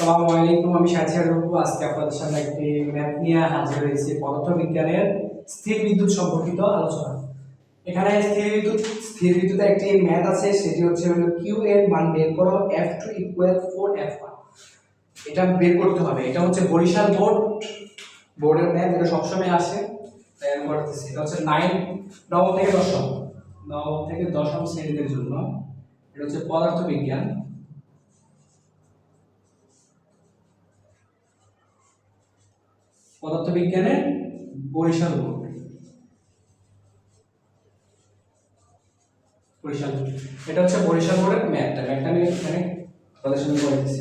আসসালামু আলাইকুম আমি সাথিয়া রূপু। আজকে আপনাদের সামনে একটি ম্যাথ নিয়ে হাজির হয়েছি। পদার্থবিজ্ঞানের স্থির বিদ্যুৎ সম্পর্কিত আলোচনা। এখানে স্থির বিদ্যুৎ, স্থির বিদ্যুতের একটি ম্যাথ আছে, সেটি হচ্ছে হলো কিউ এর মান বের করো F two equal four F one এটা বের করতে হবে। এটা হচ্ছে বরিশাল বোর্ড। বোর্ডের ম্যাথ এটা সবসময় আসে, তাই আমি করতেছি এটা হচ্ছে নাইন নবম থেকে দশম। নবম থেকে দশম শ্রেণীদের জন্য। এটা হচ্ছে পদার্থবিজ্ঞান। পদার্থবিজ্ঞানের বরিশাল বোর্ড। বরিশাল। এটা হচ্ছে বরিশাল বোর্ডের ম্যাপটা। ম্যাপটা আমি এখানে প্রদর্শন করে দিচ্ছি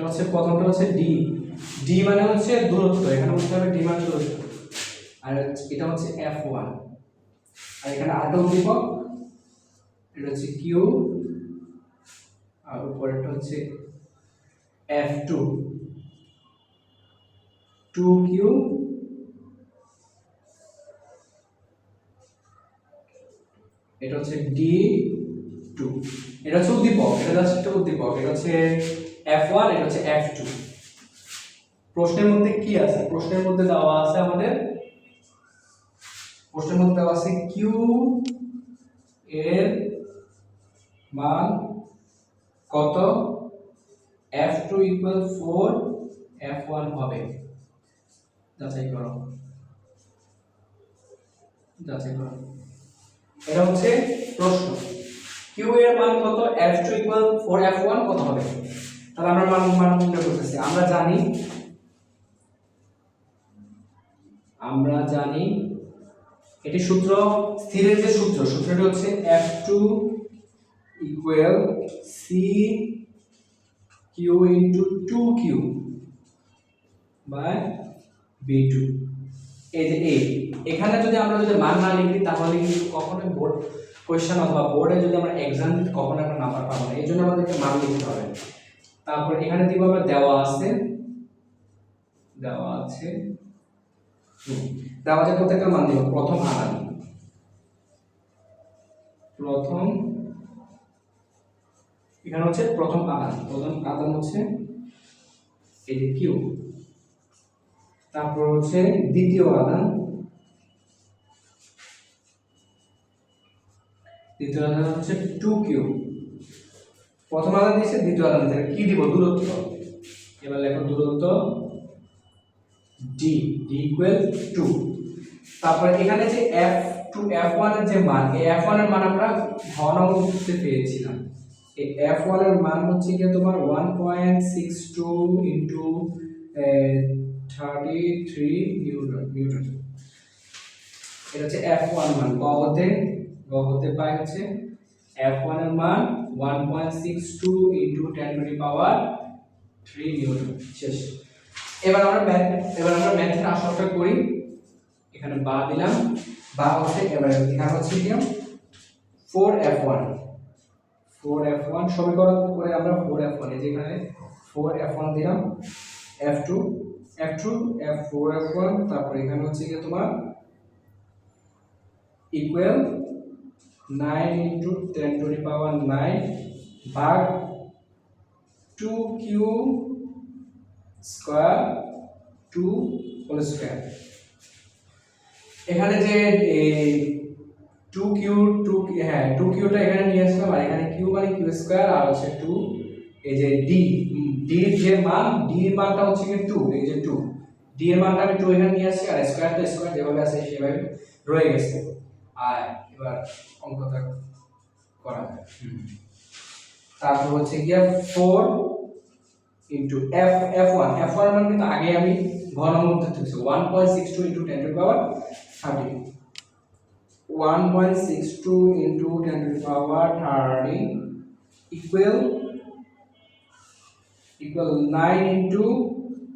এটা হচ্ছে প্রথমটা হচ্ছে ডি ডি মানে হচ্ছে দূরত্ব, এখানে বলতে হবে ডি মানে দূরত্ব। আর এটা হচ্ছে এফ ওয়ান আর এখানে আরেকটা উদ্দীপক, এটা হচ্ছে কিউ আর উপরেরটা হচ্ছে এফ টু টু কিউ এটা হচ্ছে ডি টু এটা হচ্ছে উদ্দীপক, এটা হচ্ছে একটা উদ্দীপক, এটা হচ্ছে এফ ওয়ান এটা হচ্ছে এফ টু প্রশ্নের মধ্যে কি আছে? প্রশ্নের মধ্যে দেওয়া আছে আমাদের, প্রশ্নের মধ্যে দেওয়া আছে কিউ এর মান কত? F two equal four F one হবে। যাচাই করো। যাচাই করো। এটা হচ্ছে প্রশ্ন। কিউ এর মান কত? F two equal four F one কত হবে? তাহলে আমরা মান মান নির্ণয় করতেছি। আমরা জানি আমরা জানি এটি সূত্র স্থিরের যে সূত্র, সূত্রটি হচ্ছে F two equal C Q into two Q by B two এই যে এই এখানে যদি আমরা যদি মান না লিখি, তাহলে কিন্তু কখনোই বোর্ড কোয়েশ্চেন অথবা বোর্ডে যদি আমরা এক্সাম কখনো একটা নাম্বার পাবো না। এই জন্য আমাদেরকে মান লিখতে হবে। তারপর এখানে দিব আমরা দেওয়া আছে। দেওয়া আছে। দেওয়া আছে প্রত্যেকটা মান দিব প্রথম আদান প্রথম, এখানে হচ্ছে প্রথম আদান প্রথম আদান হচ্ছে এই কিউ। তারপর হচ্ছে দ্বিতীয় আদান দ্বিতীয় আদান হচ্ছে টু কিউ। প্রথম আদান দিয়েছে, দ্বিতীয় আদান দিয়েছে। কি দিব? দূরত্ব। এবার লেখো দূরত্ব ডি ডি ইকুয়াল টু তারপর এখানে যে এফ টু এফ ওয়ানের যে মান, এই এফ ওয়ানের মান আমরা ঘন উত্তরতে পেয়েছিলাম। এই এফ ওয়ানের মান হচ্ছে গিয়ে তোমার one point six two into thirty three newton newton. এটা হচ্ছে এফ ওয়ান মান। ক হতে, গ হতে পাই হচ্ছে এফ ওয়ানের মান one point six two into ten to the power three newton শেষ এবার আমরা ম্যাথ এবার আমরা ম্যাথের আসলটা করি। এখানে বা দিলাম। বা হচ্ছে এবার এখানে হচ্ছে কি? Four F one four F one সমীকরণ করে আমরা ফোর এফ ওয়ান এই যে এখানে ফোর এফ ওয়ান দিলাম। F two F two F four F one তারপর এখানে হচ্ছে কি তোমার equal nine into ten to the power nine ভাগ two Q square two whole square. এখানে যে টু কিউ, টু হ্যাঁ টু কিউটা এখানে নিয়ে আসলাম, আর এখানে কিউ মানে কিউ স্কোয়ার, আর হচ্ছে টু, এই যে ডি ডি যে মান, ডি এর মানটা হচ্ছে কি টু, এই যে টু। ডি এর মানটা আমি টু এখানে নিয়ে আসছি, আর স্কোয়ার তো স্কোয়ার যেভাবে আছে সেভাবে রয়ে গেছে। আর এবার অঙ্কটা করা যায়। তারপর হচ্ছে গিয়া four into F F one F one মানে কিন্তু আগে আমি ঘন মধ্যে থাকছি one point six two into ten to power thirty one point six two into ten to power thirty equal equal nine into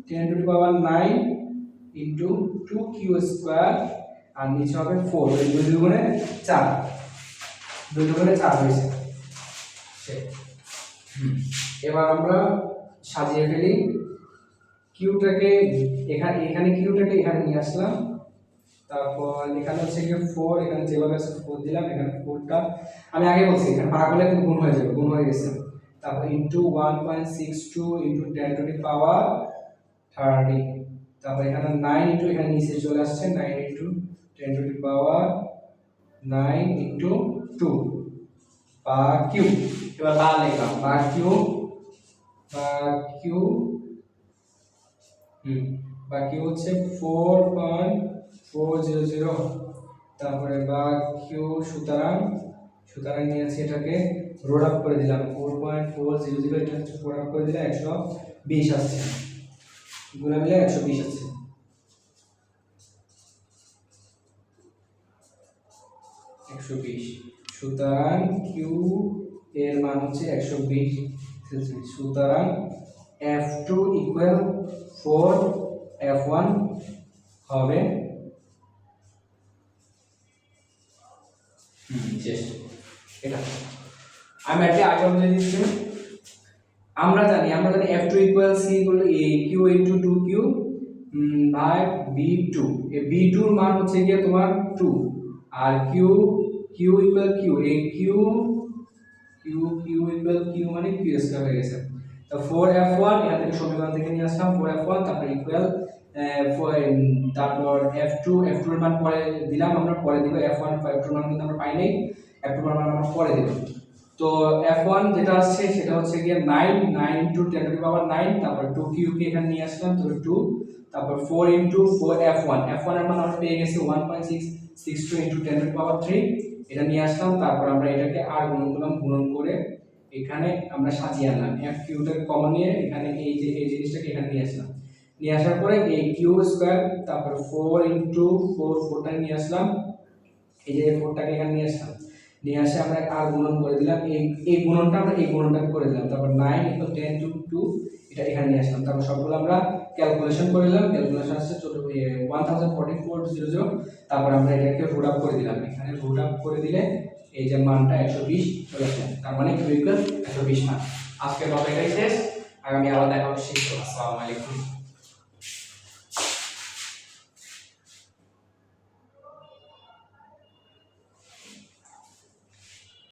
ten to power nine into two Q square আর নিচে হবে four ওই দুই দুগুণে চার। দুই দুগুণে চার হয়েছে। এবার আমরা সাজিয়ে ফেলি। কিউটাকে এখানে এখানে কিউটাকে এখানে নিয়ে আসলাম। তারপর এখানে হচ্ছে গিয়ে ফোর এখানে যেভাবে আছে ফোর দিলাম, এখানে ফোরটা আমি আগে বলছি, এখানে ভাগ করলে কিন্তু গুণ হয়ে যাবে, গুণ হয়ে গেছে। তারপর into one point six two into ten to the power thirty তারপর এখানে নাইন ইন্টু এখানে নিচে চলে আসছে nine into ten to the power nine into two বা কিউ এবার বা লিখলাম বা কিউ বা কিউ হুম বাকি হচ্ছে four point four zero zero তারপরে বা কিউ সুতরাং সুতরাং নিয়েছি এটাকে রোড আপ করে দিলাম। Four point four zero zero এটা হচ্ছে রোড আপ করে দিলে একশো বিশ আসছে। গুণা মিলে একশো বিশ আসছে। সুতরাং কিউ এর মান হচ্ছে একশো বিশ সুতরাং F two equal four F one হবে। এটা। আমি একটা আগে বলে দিচ্ছি। আমরা জানি আমরা জানি F two equal C equal A Q into two Q by B two A B টুর মান হচ্ছে গিয়ে তোমার two R Q Q equal Q A Q Q Q equal Q মানে কিউ স্কয়ার হয়ে গেছে। তো ফোর এফ ওয়ান এখান থেকে সমীকরণ থেকে নিয়ে আসলাম ফোর এফ ওয়ান তারপর ইকুয়াল তারপর এফ টু এফ টুর মান পরে দিলাম, আমরা পরে দিব এফ ওয়ান এফ টুর মান কিন্তু আমরা পাই নাই এফ টুর মান আমরা পরে দেব। তো এফ ওয়ান যেটা আসছে, সেটা হচ্ছে গিয়ে nine nine into ten to power nine তারপর টু কিউকে এখানে নিয়ে আসলাম তো টু তারপর four into four F one F ওয়ানের মান আমরা পেয়ে গেছি one point six six two into ten to power three এটা নিয়ে আসলাম, তারপর আমরা এটাকে আর গুণন করলাম গুণন করে এখানে আমরা সাজিয়ে আনলাম। এফ কিউটাকে কমন নিয়ে এখানে এই যে, এই জিনিসটাকে এখানে নিয়ে আসলাম। নিয়ে আসার পরে এই কিউ স্কোয়ার তারপর ফোর ইন্টু ফোর ফোরটা নিয়ে আসলাম। এই যে ফোরটাকে এখানে নিয়ে আসলাম। নিয়ে আসে আমরা আর গুণন করে দিলাম। এই এই গুণনটা আমরা এই গুণনটাকে করে দিলাম। তারপর nine equal ten to two এটা এখানে নিয়ে আসলাম। তারপর সবগুলো আমরা ক্যালকুলেশন করে দিলাম ক্যালকুলেশন আসছে one thousand forty four zero zero তারপর আমরা এটাকে রুট আপ করে দিলাম। এখানে রুট আপ করে দিলে এই যে মানটা একশো বিশ চলে আসছে তার মানে ইকুয়াল একশো বিশ মান। আজকের কথা এটাই শেষ, আগামী আলাদা দেখা হচ্ছে আসসালামু আলাইকুম।